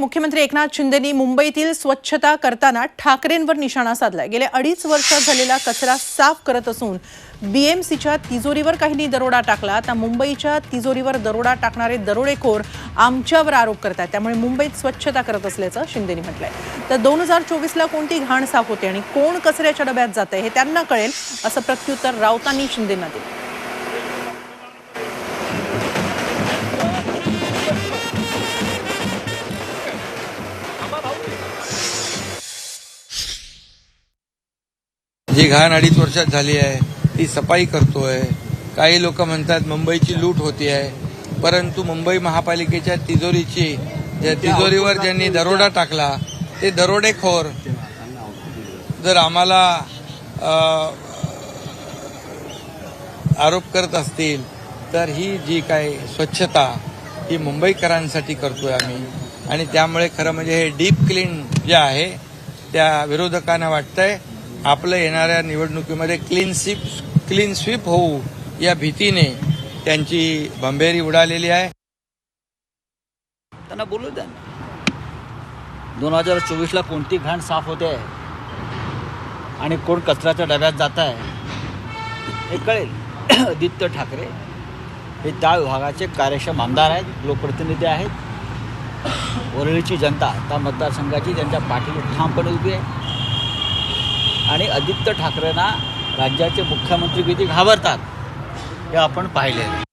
मुख्यमंत्री एकनाथ शिंदेनी मुंबईतील स्वच्छता करताना ठाकरेंवर निशाणा साधलाय. गेल्या अडीच वर्षात झालेला कचरा साफ करत असून बीएमसीच्या तिजोरीवर काहींनी दरोडा टाकला तर मुंबईच्या तिजोरीवर दरोडा टाकणारे दरोडेखोर आमच्यावर आरोप करतात त्यामुळे मुंबईत स्वच्छता करत असल्याचं शिंदेनी म्हटलंय. तर दोन हजार चोवीसला कोणती घाण साफ होते आणि कोण कचऱ्याच्या डब्यात जात हे त्यांना कळेल असं प्रत्युत्तर राऊतांनी शिंदेंना दिलं. जी घाण अडीच वर्षात झाली आहे. ती सफाई करतोय. काही लोक म्हणतात मुंबईची लूट होती आहे. परंतु मुंबई महापालिकेच्या तिजोरीची ज्या तिजोरीवर ज्यांनी दरोडा टाकला ते दरोडेखोर जर आम्हाला आरोप करत असतील तर ही जी काय स्वच्छता ही मुंबईकरांसाठी करतोय आम्ही. आणि त्यामुळे खरं म्हणजे हे डीप क्लीन जे आहे त्या विरोधकांना वाटतंय. आपलं येणाऱ्या निवडणुकीमध्ये क्लीन स्वीप क्लीन स्वीप होऊ या भीतीने त्यांची भंभेरी उडालेली आहे. त्यांना बोलू द्या दोन हजार चोवीसला कोणती घाण साफ होते? आहे आणि कोण कचऱ्याच्या डब्यात जात आहे हे कळेल. आदित्य ठाकरे हे त्या विभागाचे कार्यक्षम आमदार आहेत लोकप्रतिनिधी आहेत. वरळीची जनता त्या मतदारसंघाची त्यांच्या पाठीवर ठामपणे उभी आहे. आणि आदित्य ठाकरेंना राज्याचे मुख्यमंत्री किती घाबरतात हे आपण पाहिले